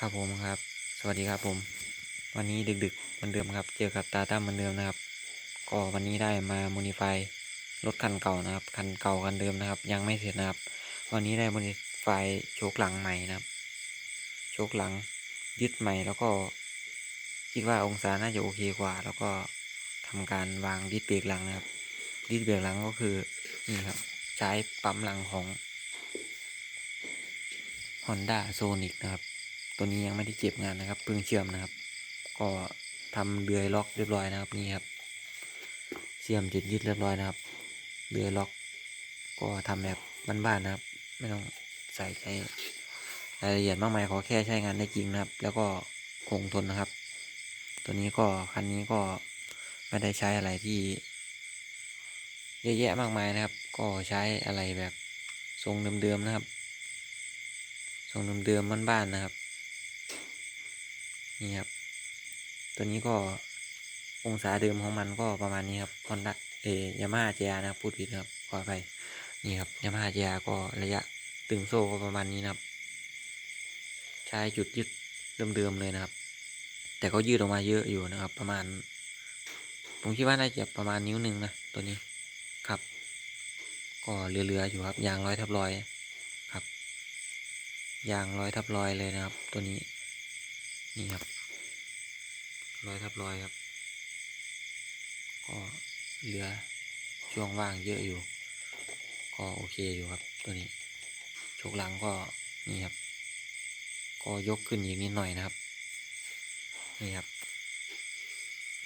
ครับผมครับ สวัสดีครับผม วันนี้ดึกๆเหมือนเดิมครับ เจอกับตาตั้มเหมือนเดิมนะครับ ก็วันนี้ได้มาโมดิฟายรถคันเก่านะครับ คันเก่าคันเดิมนะครับ ยังไม่เสร็จนะครับ วันนี้ได้โมดิฟายโชคหลังใหม่นะครับ โชคหลังยึดใหม่แล้วก็คิดว่าองศาน่าจะโอเคกว่า แล้วก็ทำการวางดิสเบรกหลังนะครับ ดิสเบรกหลังก็คือนี่ครับ ใช้ปั๊มหลังของ Honda Sonic นะครับ ตัวนี้ยังไม่ได้เก็บงานนะครับเพิ่งเชื่อมนะครับ ก็ทำเดือยล็อกเรียบร้อยนะครับนี่ครับเชื่อมจุดยึดเรียบร้อยนะครับเดือยล็อก ก็ทำแบบบ้านๆนะครับ ไม่ต้องใส่ใจรายละเอียดมากมายขอแค่ใช้งานได้จริงนะครับ แล้วก็คงทนนะครับ ตัวนี้ก็คันนี้ก็ไม่ได้ใช้อะไรที่เยอะแยะมากมายนะครับ ก็ใช้อะไรแบบทรงเดิมๆนะครับ ทรงเดิมๆบ้านๆนะครับ นี่ครับ ตัวนี้ก็องศาเดิมของมันก็ประมาณนี้ครับฮอนด้าเอยามาฮ่าเจียนะครับพูดผิดครับขออภัยนี่ครับยามาฮ่าเจียก็ระยะตึงโซ่ก็ประมาณนี้นะครับ ใช้จุดยึดเดิมๆเลยนะครับ แต่ก็ยืดออกมาเยอะอยู่นะครับ ประมาณ ผมคิดว่าน่าจะประมาณนิ้วหนึ่งนะตัวนี้ครับ ก็เหลือๆอยู่ครับยางร้อยทับร้อยครับยางร้อยทับร้อยเลยนะครับ ตัวนี้ นี่ครับรอยทับรอยครับ ก็เหลือช่วงว่างเยอะอยู่ ก็โอเคอยู่ครับ ตัวนี้ชกหลังก็นี่ครับ ก็ยกขึ้นอีกนิดหน่อยนะครับ นี่ครับ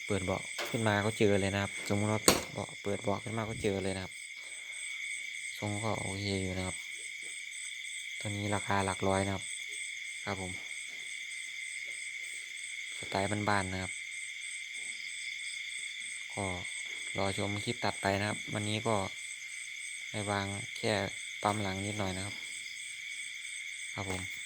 เปิดเบาะขึ้นมาก็เจอเลยนะครับ สมมติว่าเปิดเบาะเปิดเบาะขึ้นมาก็เจอเลยนะครับทรงก็โอเคอยู่นะครับ ตัวนี้ราคาหลักร้อยนะครับ ครับผม สไตล์บ้านๆนะครับ ก็รอชมคลิปตัดไปนะครับ วันนี้ก็ไปวางแค่ปั๊มหลังนิดหน่อยนะครับ ครับผม